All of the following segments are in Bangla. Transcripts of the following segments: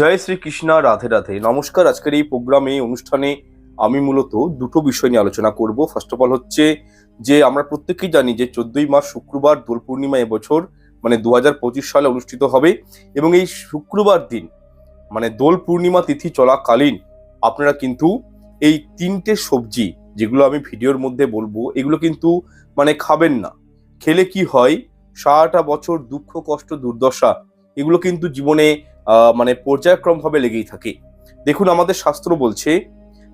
জয় শ্রীকৃষ্ণ রাধে রাধে। নমস্কার, আজকের এই প্রোগ্রামে অনুষ্ঠানে আমি মূলত দুটো বিষয় নিয়ে আলোচনা করব। ফার্স্ট অফ অল হচ্ছে যে, আমরা প্রত্যেকেই জানি যে, চোদ্দই মাস শুক্রবার দোল পূর্ণিমা এবছর মানে দু হাজার পঁচিশ সালে অনুষ্ঠিত হবে এবং এই শুক্রবার দিন মানে দোল পূর্ণিমা তিথি চলাকালীন, আপনারা কিন্তু এই তিনটে সবজি, যেগুলো আমি ভিডিওর মধ্যে বলব, এগুলো কিন্তু মানে খাবেন না। খেলে কি হয়? সারাটা বছর দুঃখ, কষ্ট, দুর্দশা, এগুলো কিন্তু জীবনে মানে পর্যায়ক্রমভাবে লেগেই থাকে। দেখুন, আমাদের শাস্ত্র বলছে,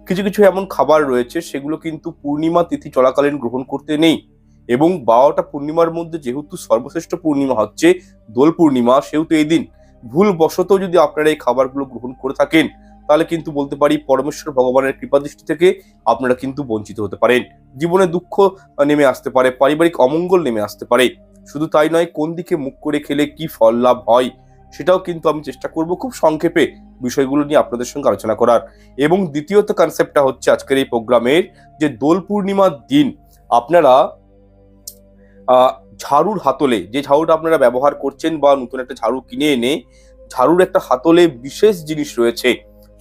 কিছু কিছু এমন খাবার রয়েছে, সেগুলো কিন্তু পূর্ণিমা তিথি চলাকালীন গ্রহণ করতে নেই এবং বারোটা পূর্ণিমার মধ্যে যেহেতু সর্বশ্রেষ্ঠ পূর্ণিমা হচ্ছে দোল পূর্ণিমা, সেহেতু এই দিন ভুল বশত যদি আপনারা এই খাবারগুলো গ্রহণ করে থাকেন, তাহলে কিন্তু বলতে পারি পরমেশ্বর ভগবানের কৃপা দৃষ্টি থেকে আপনারা কিন্তু বঞ্চিত হতে পারেন। জীবনে দুঃখ নেমে আসতে পারে, পারিবারিক অমঙ্গল নেমে আসতে পারে। শুধু তাই নয়, কোন দিকে মুখ করে খেলে কি ফল লাভ হয়? সেটাও কিন্তু আমি চেষ্টা করব খুব সংক্ষেপে বিষয়গুলো নিয়ে আপনাদের সঙ্গে আলোচনা করার। এবং দ্বিতীয়ত কনসেপ্টটা হচ্ছে আজকের এই প্রোগ্রামের যে দোল পূর্ণিমার দিন, আপনারা ঝাড়ুর হাতলে, যে ঝাড়ুটা আপনারা ব্যবহার করছেন বা নতুন একটা ঝাড়ু কিনে এনে, ঝাড়ুর একটা হাতলে বিশেষ জিনিস রয়েছে,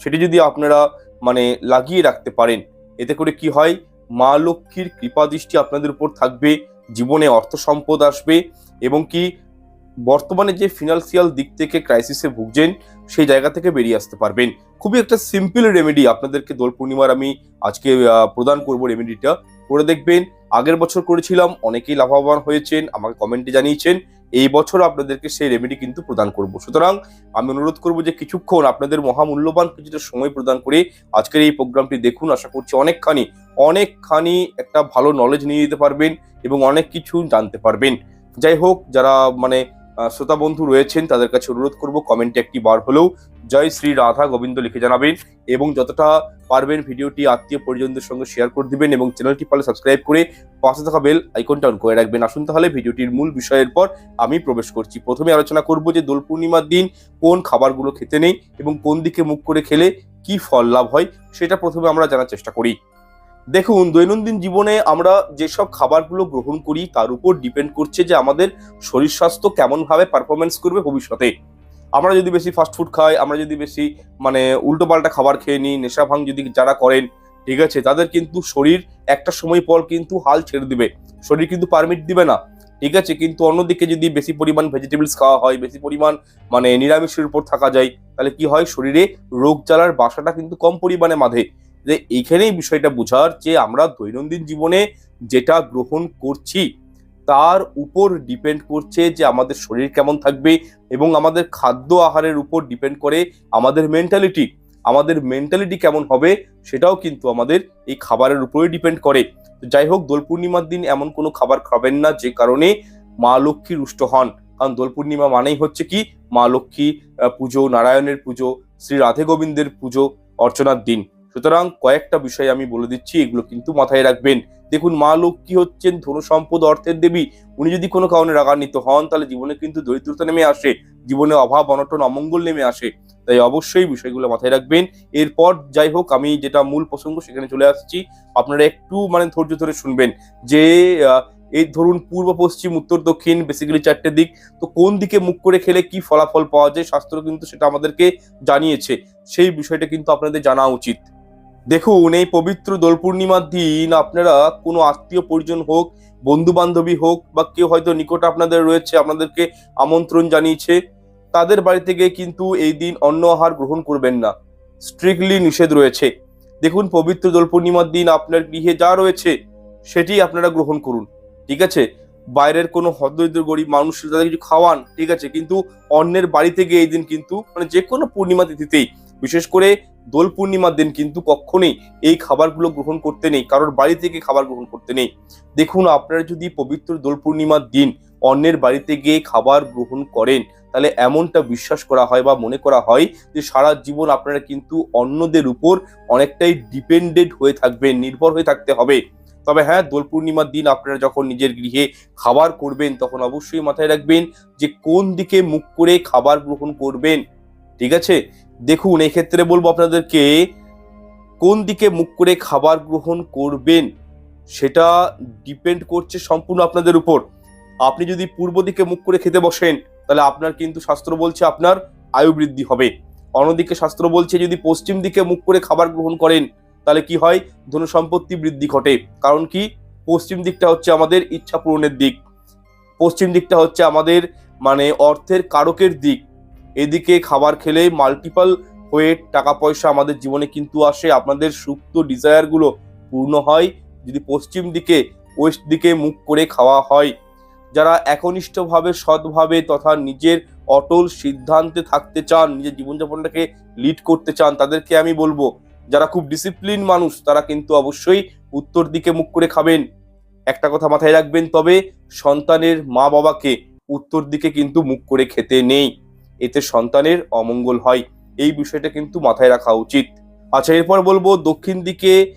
সেটি যদি আপনারা মানে লাগিয়ে রাখতে পারেন, এতে করে কি হয়? মা লক্ষ্মীর কৃপা দৃষ্টি আপনাদের উপর থাকবে, জীবনে অর্থ সম্পদ আসবে, এবং কি বর্তমানে যে ফিনান্সিয়াল দিক থেকে ক্রাইসিসে ভুগছেন, সেই জায়গা থেকে বেরিয়ে আসতে পারবেন। খুবই একটা সিম্পল রেমেডি আপনাদেরকে দোল পূর্ণিমার আমি আজকে প্রদান করব রেমেডিটা করে দেখবেন, আগের বছর করেছিলাম, অনেকেই লাভবান হয়েছেন, আমাকে কমেন্টে জানিয়েছেন, এই বছর আপনাদেরকে সেই রেমেডি কিন্তু প্রদান করব। সুতরাং আমি অনুরোধ করব যে কিছুক্ষণ আপনাদের মহামূল্যবান কিছুটা সময় প্রদান করে আজকের এই প্রোগ্রামটি দেখুন। আশা করছি অনেকখানি অনেকখানি একটা ভালো নলেজ নিয়ে যেতে পারবেন এবং অনেক কিছু জানতে পারবেন। যাই হোক, যারা মানে শ্রোতা বন্ধু রয়েছেন, তাদের কাছে অনুরোধ করব, কমেন্টে একটি বার হলেও জয় শ্রী রাধা গোবিন্দ লিখে জানাবেন এবং যতটা পারবেন ভিডিওটি আত্মীয় পরিজনদের সঙ্গে শেয়ার করে দিবেন এবং চ্যানেলটি পারলে সাবস্ক্রাইব করে পাশে থাকা বেল আইকনটা অন করে রাখবেন। আসুন তাহলে ভিডিওটির মূল বিষয়ের পর আমি প্রবেশ করছি। প্রথমে আলোচনা করব যে দোল পূর্ণিমার দিন কোন খাবারগুলো খেতে নেই এবং কোন দিকে মুখ করে খেলে কি ফল লাভ হয়, সেটা প্রথমে আমরা জানার চেষ্টা করি। দেখুন, দৈনন্দিন জীবনে আমরা যেসব খাবারগুলো গ্রহণ করি, তার উপর ডিপেন্ড করছে যে আমাদের শরীর স্বাস্থ্য কেমনভাবে পারফরমেন্স করবে ভবিষ্যতে। আমরা যদি বেশি ফাস্টফুড খাই, আমরা যদি বেশি মানে উল্টোপাল্টা খাবার খেয়ে নিই, নেশা ভাঙ যদি যারা করেন, ঠিক আছে, তাদের কিন্তু শরীর একটা সময় পর কিন্তু হাল ছেড়ে দিবে। শরীর কিন্তু পারমিট দিবে না, ঠিক আছে, কিন্তু অন্যদিকে যদি বেশি পরিমাণ ভেজিটেবলস খাওয়া হয়, বেশি পরিমাণ মানে নিরামিষের উপর থাকা যায়, তাহলে কি হয়? শরীরে রোগ জ্বালার বাসাটা কিন্তু কম পরিমাণে বাঁধে। যে এইখানেই বিষয়টা বোঝার যে আমরা দৈনন্দিন জীবনে যেটা গ্রহণ করছি, তার উপর ডিপেন্ড করছে যে আমাদের শরীর কেমন থাকবে এবং আমাদের খাদ্য আহারের উপর ডিপেন্ড করে আমাদের মেন্টালিটি আমাদের মেন্টালিটি কেমন হবে সেটাও কিন্তু আমাদের এই খাবারের উপরে ডিপেন্ড করে। যাই হোক, দোল পূর্ণিমার দিন এমন কোনো খাবার খাবেন না যে কারণে মা লক্ষ্মী রুষ্ট হন। কারণ দোল পূর্ণিমা মানেই হচ্ছে কি? মা লক্ষ্মী পুজো, নারায়ণের পুজো, শ্রী রাধে গোবিন্দের পুজো, অর্চনার দিন। সুতরাং কয়েকটা বিষয় আমি বলে দিচ্ছি, এগুলো কিন্তু মাথায় রাখবেন। দেখুন, মা লক্ষ্মী হচ্ছেন ধন সম্পদ অর্থের দেবী। উনি যদি কোনো কারণে রাগান্বিত হন, তাহলে জীবনে কিন্তু দরিদ্রতা নেমে আসে। জীবনে অভাব, অনটন, অমঙ্গল নেমে আসে। তাই অবশ্যই বিষয়গুলো মাথায় রাখবেন। এরপর যাই হোক, আমি যেটা মূল প্রসঙ্গ সেখানে চলে আসছি। আপনারা একটু মানে ধৈর্য ধরে শুনবেন যে এই ধরুন পূর্ব, পশ্চিম, উত্তর, দক্ষিণ বেসিক্যালি চারটে দিক। তো কোন দিকে মুখ করে খেলে কি ফলাফল পাওয়া যায়, শাস্ত্র কিন্তু সেটা আমাদেরকে জানিয়েছে। সেই বিষয়টা কিন্তু আপনাদের জানা উচিত। দেখুন, এই পবিত্র দোল পূর্ণিমার দিন আপনারা কোনো আত্মীয় পরিজন হোক বন্ধু বান্ধবী হোক, বা কেউ হয়তো নিকট আপনাদের রয়েছে, আপনাদেরকে আমন্ত্রণ জানিয়েছে, তাদের বাড়ি থেকে কিন্তু এই দিন অন্ন আহার গ্রহণ করবেন না। স্ট্রিক্টলি নিষেধ রয়েছে। দেখুন, পবিত্র দোল পূর্ণিমার দিন আপনার গৃহে যা রয়েছে, সেটি আপনারা গ্রহণ করুন, ঠিক আছে? বাইরের কোনো হদরিদ্র গরিব মানুষ তাদের কিছু খাওয়ান, ঠিক আছে? কিন্তু অন্যের বাড়ি থেকে এই দিন কিন্তু মানে যে কোনো পূর্ণিমা তিথিতেই বিশেষ করে দোল পূর্ণিমার দিন কিন্তু কখনোই এই খাবারগুলো গ্রহণ করতে নেই, কারোর বাড়ি থেকে খাবার গ্রহণ করতে নেই। দেখুন, আপনারা যদি পবিত্র দোল পূর্ণিমার দিন অন্যের বাড়িতে গিয়ে খাবার গ্রহণ করেন, তাহলে এমনটা বিশ্বাস করা হয় বা মনে করা হয় যে সারা জীবন আপনারা কিন্তু অন্যদের উপর অনেকটাই ডিপেন্ডেন্ট হয়ে থাকবেন, নির্ভর হয়ে থাকতে হবে। তবে হ্যাঁ দোল পূর্ণিমার দিন আপনারা যখন নিজের গৃহে খাবার করবেন, তখন অবশ্যই মাথায় রাখবেন যে কোন দিকে মুখ করে খাবার গ্রহণ করবেন, ঠিক আছে? দেখুন, এক্ষেত্রে বলব আপনাদেরকে কোন দিকে মুখ করে খাবার গ্রহণ করবেন, সেটা ডিপেন্ড করছে সম্পূর্ণ আপনাদের উপর। আপনি যদি পূর্ব দিকে মুখ করে খেতে বসেন, তাহলে আপনার কিন্তু শাস্ত্র বলছে আপনার আয়ু বৃদ্ধি হবে। অন্যদিকে শাস্ত্র বলছে যদি পশ্চিম দিকে মুখ করে খাবার গ্রহণ করেন, তাহলে কি হয়? ধন সম্পত্তি বৃদ্ধি ঘটে। কারণ কি? পশ্চিম দিকটা হচ্ছে আমাদের ইচ্ছা পূরণের দিক। পশ্চিম দিকটা হচ্ছে আমাদের মানে অর্থের কারকের দিক। এদিকে খাবার খেলে মাল্টিপাল হয়ে টাকা পয়সা আমাদের জীবনে কিন্তু আসে। আপনাদের সুপ্ত ডিজায়ারগুলো পূর্ণ হয়। যদি পশ্চিম দিকে ওয়েস্ট দিকে মুখ করে খাওয়া হয়, যারা একনিষ্ঠভাবে, সৎভাবে তথা নিজের অটল সিদ্ধান্তে থাকতে চান, নিজের জীবনযাপনটাকে লিড করতে চান, তাদেরকে আমি বলব, যারা খুব ডিসিপ্লিন মানুষ, তারা কিন্তু অবশ্যই উত্তর দিকে মুখ করে খাবেন। একটা কথা মাথায় রাখবেন, তবে সন্তানের মা বাবাকে উত্তর দিকে কিন্তু মুখ করে খেতে নেই। এতে সন্তানের অমঙ্গল হয়। এই বিষয়টা কিন্তু মাথায় রাখা উচিত। আচ্ছা এরপর বলব দক্ষিণ দিকে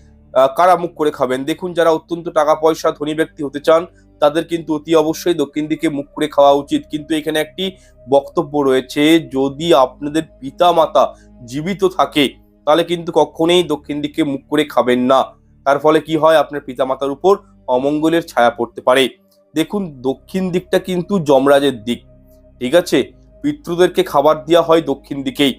কারা মুখ করে খাবেন? দেখুন, যারা অত্যন্ত টাকা পয়সা ধনী ব্যক্তি হতে চান, তাদের কিন্তু অতি অবশ্যই দক্ষিণ দিকে মুখ করে খাওয়া উচিত। কিন্তু এখানে একটি বক্তব্য রয়েছে, যদি আপনাদের পিতা মাতা জীবিত থাকে, তাহলে কিন্তু কখনোই দক্ষিণ দিকে মুখ করে খাবেন না। তার ফলে কি হয়? আপনার পিতা মাতার উপর অমঙ্গলের ছায়া পড়তে পারে। দেখুন, দক্ষিণ দিকটা কিন্তু যমরাজের দিক। ঠিক আছে? পিতৃদেরকে খাবার দেওয়া হয় দক্ষিণ দিকেই।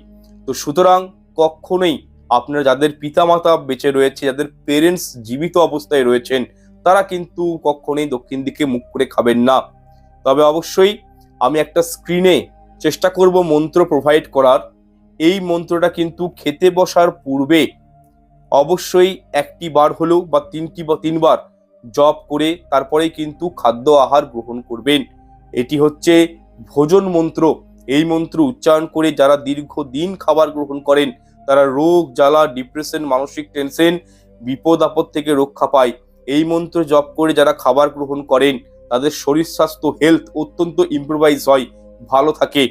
তো সুতরাং কখনোই আপনার যাদের পিতামাতা বেঁচে রয়েছে, যাদের পেরেন্টস জীবিত অবস্থায় রয়েছেন, তারা কিন্তু কখনোই দক্ষিণ দিকে মুখ করে খাবেন না। তবে অবশ্যই আমি একটা স্ক্রিনে চেষ্টা করব মন্ত্র প্রোভাইড করার। এই মন্ত্রটা কিন্তু খেতে বসার পূর্বে অবশ্যই একটি বার হলেও বা তিনটি বা তিনবার জপ করে তারপরেই কিন্তু খাদ্য আহার গ্রহণ করবেন। এটি হচ্ছে ভোজন মন্ত্র। এই মন্ত্র উচ্চারণ করে যারা দীর্ঘ দিন খাবার গ্রহণ করেন, তারা রোগ, জ্বালা ডিপ্রেশন মানসিক টেনশন বিপদ, আপদ থেকে রক্ষা পায়। এই মন্ত্র জপ করে যারা খাবার গ্রহণ করেন, তাদের শরীর স্বাস্থ্য হেলথ অত্যন্ত ইম্প্রোভাইজ হয়, ভালো থাকে।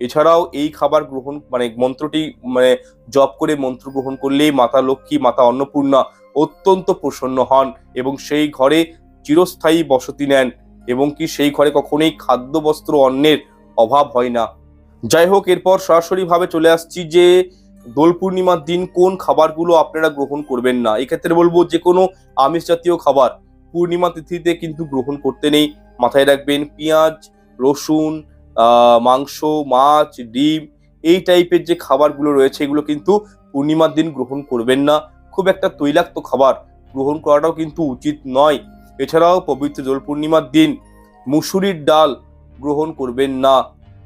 এছাড়াও এই খাবার গ্রহণ মানে মন্ত্রটি মানে জপ করে মন্ত্র গ্রহণ করলেই মাতা লক্ষ্মী, মাতা অন্নপূর্ণা অত্যন্ত প্রসন্ন হন এবং সেই ঘরে চিরস্থায়ী বসতি নেন এবং কি সেই ঘরে কখনোই খাদ্য বস্ত্র অন্নের অভাব হয় না। যাই হোক, এরপর সরাসরি ভাবে চলে আসছি যে দোল পূর্ণিমার দিন কোন খাবারগুলো আপনারা গ্রহণ করবেন না। এক্ষেত্রে বলব যে কোনো আমিষ জাতীয় খাবার পূর্ণিমা তিথিতে কিন্তু গ্রহণ করতে নেই। মাথায় রাখবেন পেঁয়াজ, রসুন মাংস, মাছ, ডিম এই টাইপের যে খাবারগুলো রয়েছে এগুলো কিন্তু পূর্ণিমার দিন গ্রহণ করবেন না। খুব একটা তৈলাক্ত খাবার গ্রহণ করাটাও কিন্তু উচিত নয়। এছাড়াও পবিত্র দোল পূর্ণিমার দিন মুসুরির ডাল গ্রহণ করবেন না।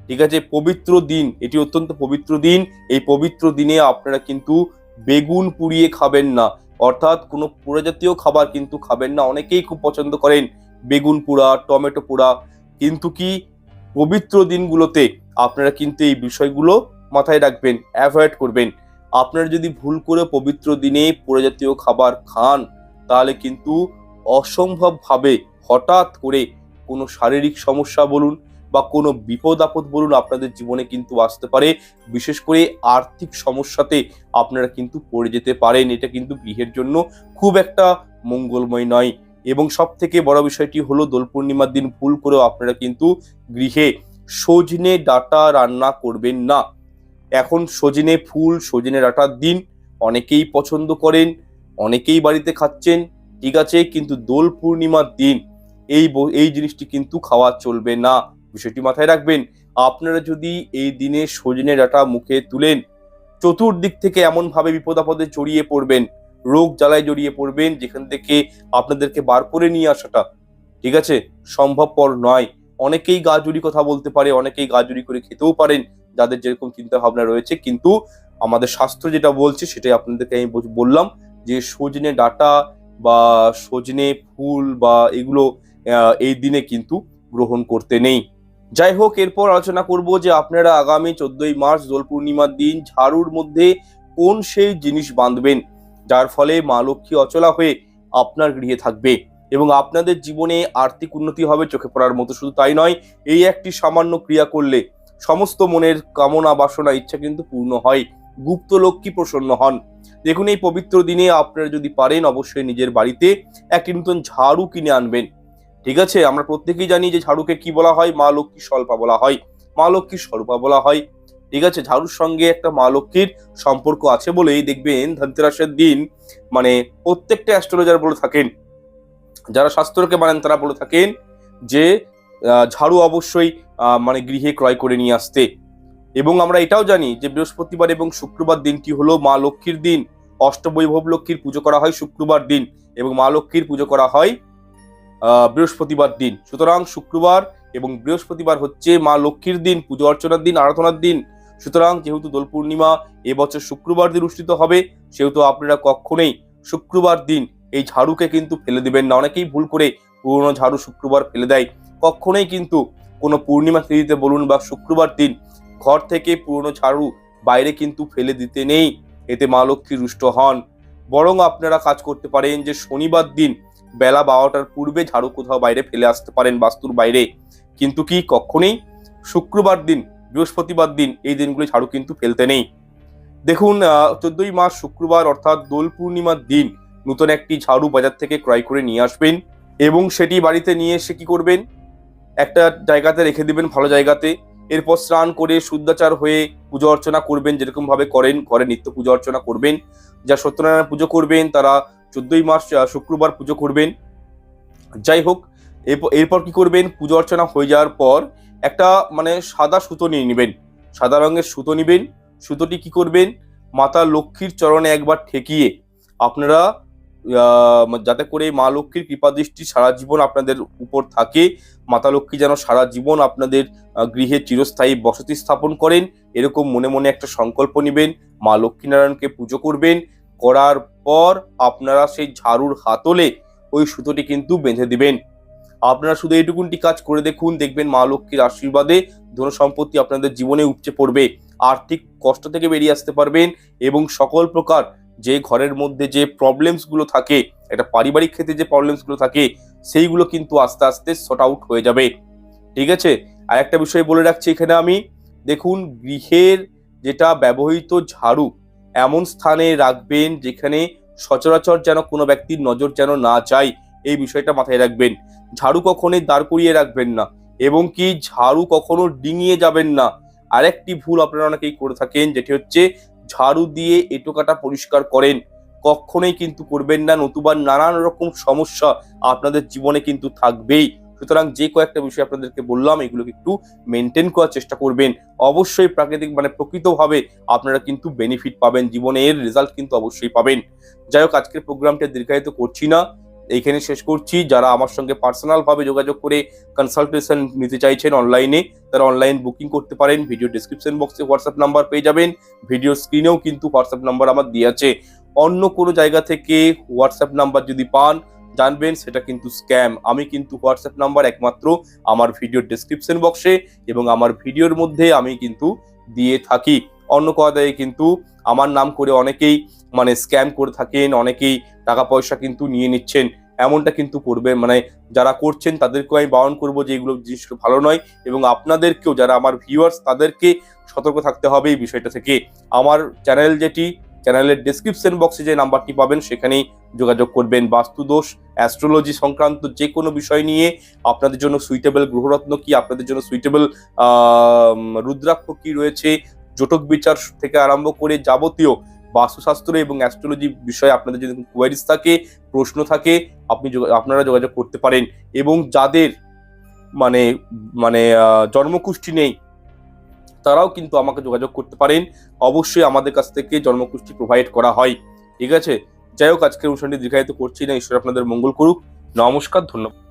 ঠিক আছে? পবিত্র দিন, এটি অত্যন্ত পবিত্র দিন। এই পবিত্র দিনে আপনারা কিন্তু বেগুন পুড়িয়ে খাবেন না। অর্থাৎ কোনো পোড়া খাবার কিন্তু খাবেন না। অনেকেই খুব পছন্দ করেন বেগুন পোড়া, টমেটো পোড়া। কিন্তু কি? পবিত্র দিনগুলোতে আপনারা কিন্তু এই বিষয়গুলো মাথায় রাখবেন, অ্যাভয়েড করবেন। আপনারা যদি ভুল করে পবিত্র দিনে জাতীয় খাবার খান, তাহলে কিন্তু অসম্ভবভাবে হঠাৎ করে কোনো শারীরিক সমস্যা বলুন বা কোনো বিপদ আপদ বলুন আপনাদের জীবনে কিন্তু আসতে পারে। বিশেষ করে আর্থিক সমস্যাতে আপনারা কিন্তু পড়ে যেতে পারেন। এটা কিন্তু গৃহের জন্য খুব একটা মঙ্গলময় নয়। এবং সব থেকে বড় বিষয়টি হলো দোল পূর্ণিমার দিন ভুল করেও আপনারা কিন্তু গৃহে সজনে ডাটা রান্না করবেন না। এখন সজনে ফুল, সজনে ডাটার দিন অনেকেই পছন্দ করেন, অনেকেই বাড়িতে খাচ্ছেন, ঠিক আছে, কিন্তু দোল পূর্ণিমার দিন এই এই জিনিসটি কিন্তু খাওয়া চলবে না। বিষয়টি মাথায় রাখবেন। আপনারা যদি এই দিনে সজনে ডাটা মুখে তুলেন, চতুর্দিক থেকে এমন ভাবে বিপদ আপদে জড়িয়ে পড়বেন, রোগ জ্বালায় জড়িয়ে পড়বেন, যেখান থেকে আপনাদেরকে বার করে নিয়ে আসাটা, ঠিক আছে? সম্ভবপর নয়। অনেকেই গাজুরি কথা বলতে পারে, অনেকেই গাজুরি করে খেতেও পারেন, যাদের যেরকম চিন্তা ভাবনা রয়েছে। কিন্তু আমাদের শাস্ত্র যেটা বলছে, সেটাই আপনাদেরকে আমি বললাম যে সজনে ডাটা বা সজনে ফুল বা এগুলো এই দিনে কিন্তু গ্রহণ করতে নেই। যাই হোক এরপর আলোচনা করব যে আপনারা আগামী চোদ্দই মার্চ দোল পূর্ণিমার দিন ঝাড়ুর মধ্যে কোন সেই জিনিস বাঁধবেন, যার ফলে মা লক্ষ্মী অচলা হয়ে আপনার গৃহে থাকবে এবং আপনাদের জীবনে আর্থিক উন্নতি হবে, চোখে পড়ার মতো শুধু তাই নয়, এই একটি সামান্য ক্রিয়া করলে সমস্ত মনের কামনা, বাসনা, ইচ্ছা কিন্তু পূর্ণ হয়। গুপ্ত লক্ষ্মী প্রসন্ন হন। দেখুন, এই পবিত্র দিনে আপনারা যদি পারেন, অবশ্যই নিজের বাড়িতে একটি নতুন ঝাড়ু কিনে আনবেন। ঠিক আছে, আমরা প্রত্যেকেই জানি যে ঝাড়ুকে কি বলা হয়? মা লক্ষ্মী স্বল্পা বলা হয়। মা লক্ষ্মী স্বরূপা বলা হয়। ঠিক আছে, ঝাড়ুর সঙ্গে একটা মা লক্ষ্মীর সম্পর্ক আছে বলেই দেখবেন ধনতেরাসের দিন মানে প্রত্যেকটা অ্যাস্ট্রোলজার বলে থাকেন, যারা শাস্ত্রকে মানেন তারা বলে থাকেন যে ঝাড়ু অবশ্যই মানে গৃহে ক্রয় করে নিয়ে আসতে। এবং আমরা এটাও জানি যে বৃহস্পতিবার এবং শুক্রবার দিনটি হলো মা লক্ষ্মীর দিন। অষ্টবৈভব লক্ষ্মীর পুজো করা হয় শুক্রবার দিন এবং মা লক্ষ্মীর পুজো করা হয় বৃহস্পতিবার দিন। সুতরাং শুক্রবার এবং বৃহস্পতিবার হচ্ছে মা লক্ষ্মীর দিন, পুজো অর্চনার দিন, আরাধনার দিন। সুতরাং যেহেতু দোল পূর্ণিমা, এবছর শুক্রবার দিন অনুষ্ঠিত হবে, সেহেতু আপনারা কখনোই শুক্রবার দিন এই ঝাড়ুকে কিন্তু ফেলে দিবেন না। অনেকেই ভুল করে পুরনো ঝাড়ু শুক্রবার ফেলে দেয়। কখনোই কিন্তু কোনো পূর্ণিমা তিথিতে বলুন বা শুক্রবার দিন ঘর থেকে পুরনো ঝাড়ু বাইরে কিন্তু ফেলে দিতে নেই। এতে মা লক্ষ্মী রুষ্ট হন। বরং আপনারা কাজ করতে পারেন যে শনিবার দিন বেলা বারোটার পূর্বে ঝাড়ু কোথাও বাইরে ফেলে আসতে পারেন বাস্তুর বাইরে। কিন্তু কি, কখনোই? শুক্রবার দিন, বৃহস্পতিবার দিন এই দিনগুলি ঝাড়ু কিন্তু ফেলতে নেই। দেখুন চোদ্দই মাস শুক্রবার অর্থাৎ দোল পূর্ণিমার দিন নতুন একটি ঝাড়ু বাজার থেকে ক্রয় করে নিয়ে আসবেন এবং সেটি বাড়িতে নিয়ে এসে কি করবেন? একটা জায়গাতে রেখে দিবেন ভালো জায়গাতে। এরপর স্নান করে শুদ্ধাচার হয়ে পুজো অর্চনা করবেন যেরকম ভাবে করেন, ঘরে নিত্য পুজো অর্চনা করবেন। যা সত্যনারায়ণ পুজো করবেন, তারা চোদ্দই আহ, শুক্রবার পুজো করবেন। যাই হোক এরপর কি করবেন? পুজো অর্চনা হয়ে যাওয়ার পর একটা মানে সাদা সুতো নিয়ে নেবেন। সাদা রঙের সুতো নেবেন। সুতোটি কি করবেন? মাতা লক্ষ্মীর চরণে একবার ঠেকিয়ে আপনারা যাতে করে মা লক্ষ্মীর কৃপা দৃষ্টি সারা জীবন আপনাদের উপর থাকে। মাতা লক্ষ্মী যেন সারা জীবন আপনাদের গৃহে চিরস্থায়ী বসতি স্থাপন করেন। এরকম মনে মনে একটা সংকল্প নেবেন। মা লক্ষ্মীনারায়ণকে পুজো করবেন। করার পর আপনারা সেই ঝাড়ুর হাতলে ওই সুতোটি কিন্তু বেঁধে দিবেন। আপনারা শুধু এইটুকুনটি কাজ করে দেখুন, দেখবেন মা লক্ষ্মীর আশীর্বাদে ধন সম্পত্তি আপনাদের জীবনে উপচে পড়বে। আর্থিক কষ্ট থেকে বেরিয়ে আসতে পারবেন এবং সকল প্রকার যে ঘরের মধ্যে যে প্রবলেমসগুলো থাকে, একটা পারিবারিক ক্ষেত্রে যে প্রবলেমসগুলো থাকে, সেইগুলো কিন্তু আস্তে আস্তে শর্ট আউট হয়ে যাবে। ঠিক আছে? আর একটা বিষয় বলে রাখছি এখানে আমি। দেখুন, গৃহের যেটা ব্যবহৃত ঝাড়ু এমন স্থানে রাখবেন যেখানে সচরাচর যেন কোনো ব্যক্তির নজর যেন না যায়। এই বিষয়টা মাথায় রাখবেন। ঝাড়ু কখনোই দাঁড় করিয়ে রাখবেন না এবং কি ঝাড়ু কখনো ডিঙিয়ে যাবেন না। আরেকটি ভুল আপনারা অনেকেই করে থাকেন, যেটি হচ্ছে ঝাড়ু দিয়ে এটোকাটা পরিষ্কার করেন। কখনোই কিন্তু করবেন না, নতুবা নানান রকম সমস্যা আপনাদের জীবনে কিন্তু থাকবেই। সুতরাং যে কয়েকটা বিষয় আপনাদেরকে বললাম, এগুলোকে একটু মেনটেন করার চেষ্টা করবেন। অবশ্যই প্রাকৃতিক মানে প্রকৃতভাবে আপনারা কিন্তু বেনিফিট পাবেন জীবনে এর রেজাল্ট কিন্তু অবশ্যই পাবেন। যাই হোক, আজকের প্রোগ্রামটা দীর্ঘায়িত করছি না। এইখানে শেষ করছি। যারা আমার সঙ্গে পার্সোনাল ভাবে যোগাযোগ করে কনসালটেশন নিতে চাইছেন অনলাইনে তারা অনলাইন বুকিং করতে পারেন। ভিডিও ডিসক্রিপশন বক্সে হোয়াটসঅ্যাপ নাম্বার পেয়ে যাবেন। ভিডিও স্ক্রিনেও কিন্তু হোয়াটসঅ্যাপ নাম্বার আমার দিয়ে আছে। অন্য কোনো জায়গা থেকে হোয়াটসঅ্যাপ নাম্বার যদি পান জানবেন, সেটা কিন্তু স্ক্যাম। আমি কিন্তু হোয়াটসঅ্যাপ নাম্বার একমাত্র আমার ভিডিও ডিসক্রিপশন বক্সে এবং আমার ভিডিওর মধ্যে আমি কিন্তু দিয়ে থাকি। অন্য কথায় কিন্তু আমার নাম করে অনেকেই মানে স্ক্যাম করে থাকেন, অনেকেই টাকা পয়সা কিন্তু নিয়ে নিচ্ছেন। এমনটা কিন্তু করবে মানে যারা করছেন তাদেরকেও আমি বারণ করব যে এগুলো জিনিসগুলো ভালো নয় এবং আপনাদেরকেও, যারা আমার ভিউয়ার্স তাদেরকে সতর্ক থাকতে হবে এই বিষয়টা থেকে। আমার চ্যানেল যেটি চ্যানেলের ডেসক্রিপশন বক্সে যে নাম্বারটি পাবেন সেখানেই যোগাযোগ করবেন। বাস্তুদোষ অ্যাস্ট্রোলজি সংক্রান্ত যে কোনো বিষয় নিয়ে আপনাদের জন্য সুইটেবল গ্রহরত্ন কি আপনাদের জন্য সুইটেবল রুদ্রাক্ষ কি রয়েছে জটক বিচার থেকে আরম্ভ করে যাবতীয় বাস্তুশাস্ত্র এবং অ্যাস্ট্রোলজি বিষয়ে আপনাদের যদি কোয়ারিজ থাকে প্রশ্ন থাকে আপনি আপনারা যোগাযোগ করতে পারেন। এবং যাদের মানে মানে আহ, জন্মকুষ্ঠি নেই তারাও কিন্তু আমাকে যোগাযোগ করতে পারেন। অবশ্যই আমাদের কাছ থেকে জন্মকুষ্টি প্রোভাইড করা হয়। ঠিক আছে? যাই হোক, আজকের অনুষ্ঠানটি দীর্ঘায়িত করছি না। ঈশ্বর আপনাদের মঙ্গল করুক। নমস্কার, ধন্যবাদ।